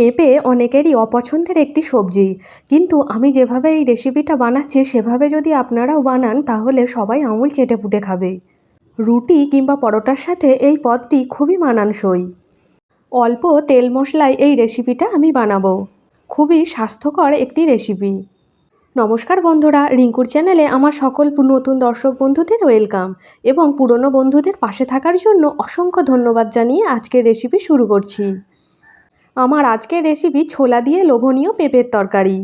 পেঁপে অনেকেরই অপছন্দের একটি সবজি। কিন্তু আমি যেভাবে এই রেসিপিটা বানাচ্ছি, সেভাবে যদি আপনারাও বানান, তাহলে সবাই আঙুল চেটেপুটে খাবে। রুটি কিংবা পরোটার সাথে এই পদটি খুবই মানানসই। অল্প তেল মশলায় এই রেসিপিটা আমি বানাবো। খুবই স্বাস্থ্যকর একটি রেসিপি নমস্কার বন্ধুরা, রিঙ্কুর চ্যানেলে আমার সকল নতুন দর্শক বন্ধুদের ওয়েলকাম এবং পুরনো বন্ধুদের পাশে থাকার জন্য অসংখ্য ধন্যবাদ জানিয়ে আজকের রেসিপি শুরু করছি। আমার আজকের রেসিপি ছোলা দিয়ে লোভনীয় পেঁপের তরকারি।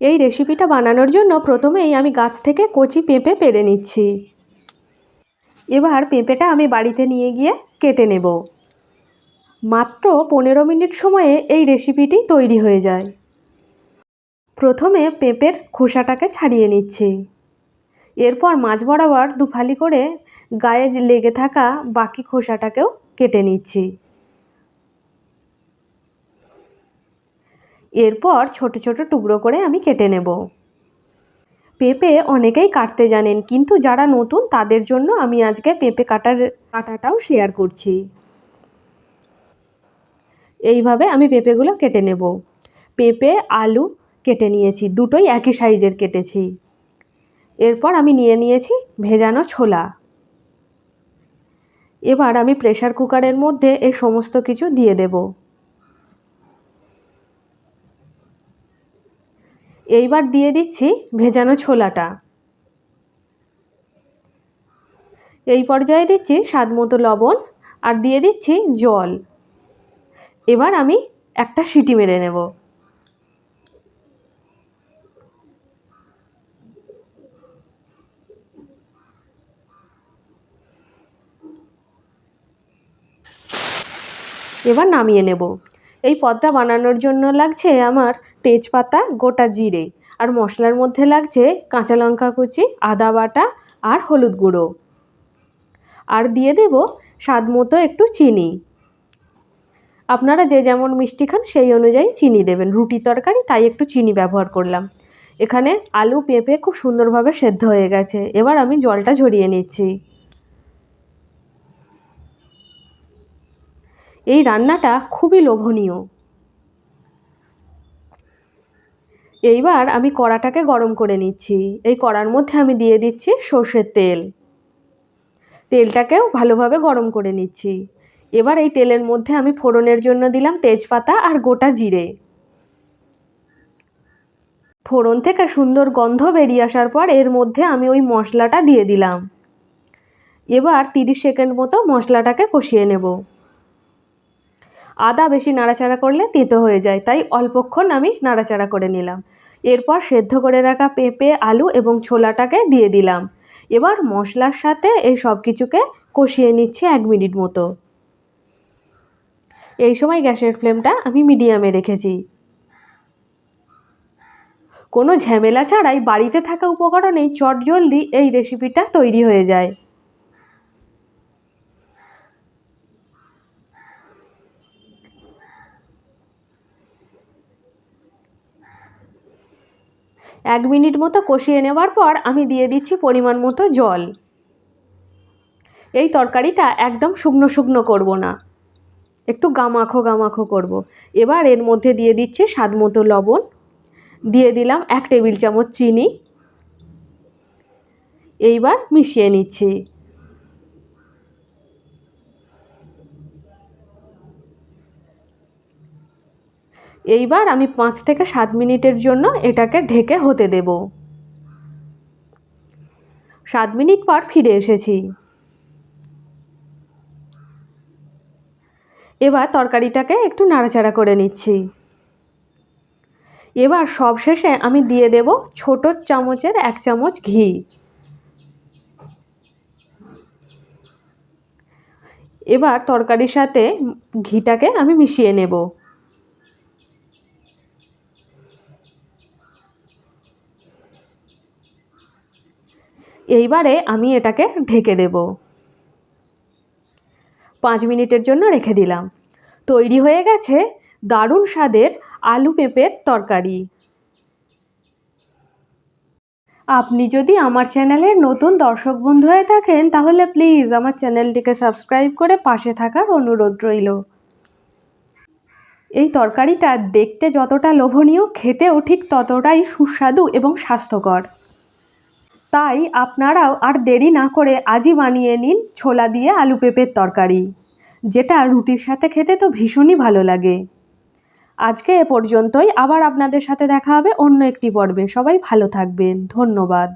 এই রেসিপিটা বানানোর জন্য প্রথমেই আমি গাছ থেকে কচি পেঁপে পেরে নিচ্ছি। এবার পেঁপেটা আমি বাড়িতে নিয়ে গিয়ে কেটে নেব। মাত্র পনেরো মিনিট সময়ে এই রেসিপিটি তৈরি হয়ে যায়। প্রথমে পেঁপের খোসাটাকে ছাড়িয়ে নিচ্ছি। এরপর মাছ বরাবর দুফালি করে গায়ে লেগে থাকা বাকি খোসাটাকেও কেটে নিচ্ছি। এরপর ছোট ছোট টুকরো করে আমি কেটে নেব। পেঁপে অনেকেই কাটতে জানেন, কিন্তু যারা নতুন তাদের জন্য আমি আজকে পেঁপে কাটার কাটাটাও শেয়ার করছি। এইভাবে আমি পেঁপেগুলো কেটে নেব। পেঁপে, আলু কেটে নিয়েছি, দুটোই একই সাইজের কেটেছি। এরপর আমি নিয়ে নিয়েছি ভেজানো ছোলা। এবার আমি প্রেশার কুকারের মধ্যে এই সমস্ত কিছু দিয়ে দেব। এইবার দিয়ে দিচ্ছি ভেজানো ছোলাটা। এই পর্যায়ে দিচ্ছি স্বাদ মতো লবণ আর দিয়ে দিচ্ছি জল। এবার আমি একটা সিটি মেরে নেব। এবার নামিয়ে নেব। এই পদটা বানানোর জন্য লাগছে আমার তেজপাতা, গোটা জিরে। আর মশলার মধ্যে লাগছে কাঁচা লঙ্কা কুচি, আদা বাটা আর হলুদ গুঁড়ো। আর দিয়ে দেব স্বাদ মতো একটু চিনি। আপনারা যে যেমন মিষ্টি খান, সেই অনুযায়ী চিনি দেবেন। রুটি তরকারি, তাই একটু চিনি ব্যবহার করলাম। এখানে আলু পেঁপে খুব সুন্দরভাবে সেদ্ধ হয়ে গেছে। এবার আমি জলটা ঝরিয়ে নিচ্ছি। এই রান্নাটা খুবই লোভনীয়। এইবার আমি কড়াটাকে গরম করে নিচ্ছি। এই কড়ার মধ্যে আমি দিয়ে দিচ্ছি সর্ষের তেল। তেলটাকেও ভালোভাবে গরম করে নিচ্ছি। এবার এই তেলের মধ্যে আমি ফোড়নের জন্য দিলাম তেজপাতা আর গোটা জিরে। ফোড়ন থেকে সুন্দর গন্ধ বেরিয়ে আসার পর এর মধ্যে আমি ওই মশলাটা দিয়ে দিলাম। এবার তিরিশ সেকেন্ড মতো মশলাটাকে কষিয়ে নেব। আদা বেশি নাড়াচাড়া করলে তেতো হয়ে যায়, তাই অল্পক্ষণ আমি নাড়াচাড়া করে নিলাম। এরপর সেদ্ধ করে রাখা পেঁপে, আলু এবং ছোলাটাকে দিয়ে দিলাম। এবার মশলার সাথে এই সব কিছুকে কষিয়ে নিচ্ছি এক মিনিট মতো। এই সময় গ্যাসের ফ্লেমটা আমি মিডিয়ামে রেখেছি। কোনো ঝামেলা ছাড়াই বাড়িতে থাকা উপকরণেই চটজলদি এই রেসিপিটা তৈরি হয়ে যায়। এক মিনিট মতো কষিয়ে নেওয়ার পর আমি দিয়ে দিচ্ছি পরিমাণ মতো জল। এই তরকারিটা একদম শুকনো শুকনো করব না। একটু গামাখো গামাখো করব। এবার এর মধ্যে দিয়ে দিচ্ছি স্বাদ মতো লবণ। দিয়ে দিলাম এক টেবিল চামচ চিনি। এইবার মিশিয়ে নিচ্ছি। এইবার আমি পাঁচ থেকে সাত মিনিটের জন্য এটাকে ঢেকে হতে দেব। সাত মিনিট পর ফিরে এসেছি। এবার তরকারিটাকে একটু নাড়াচাড়া করে নিচ্ছি। এবার সব শেষে আমি দিয়ে দেব ছোট চামচের এক চামচ ঘি। এবার তরকারির সাথে ঘিটাকে আমি মিশিয়ে নেব। এইবারে আমি এটাকে ঢেকে দেব। পাঁচ মিনিটের জন্য রেখে দিলাম। তৈরি হয়ে গেছে দারুণ স্বাদের আলু পেঁপের তরকারি। আপনি যদি আমার চ্যানেলের নতুন দর্শক বন্ধু হয়ে থাকেন, তাহলে প্লিজ আমার চ্যানেলটিকে সাবস্ক্রাইব করে পাশে থাকার অনুরোধ রইল। এই তরকারিটা দেখতে যতটা লোভনীয়, খেতেও ঠিক ততটাই সুস্বাদু এবং স্বাস্থ্যকর। তাই আপনারাও আর দেরি না করে আজই বানিয়ে নিন ছোলা দিয়ে আলু পেঁপের তরকারি, যেটা রুটির সাথে খেতে তো ভীষণই ভালো লাগে। আজকে এ পর্যন্তই, আবার আপনাদের সাথে দেখা হবে অন্য একটি পর্বে। সবাই ভালো থাকবেন। ধন্যবাদ।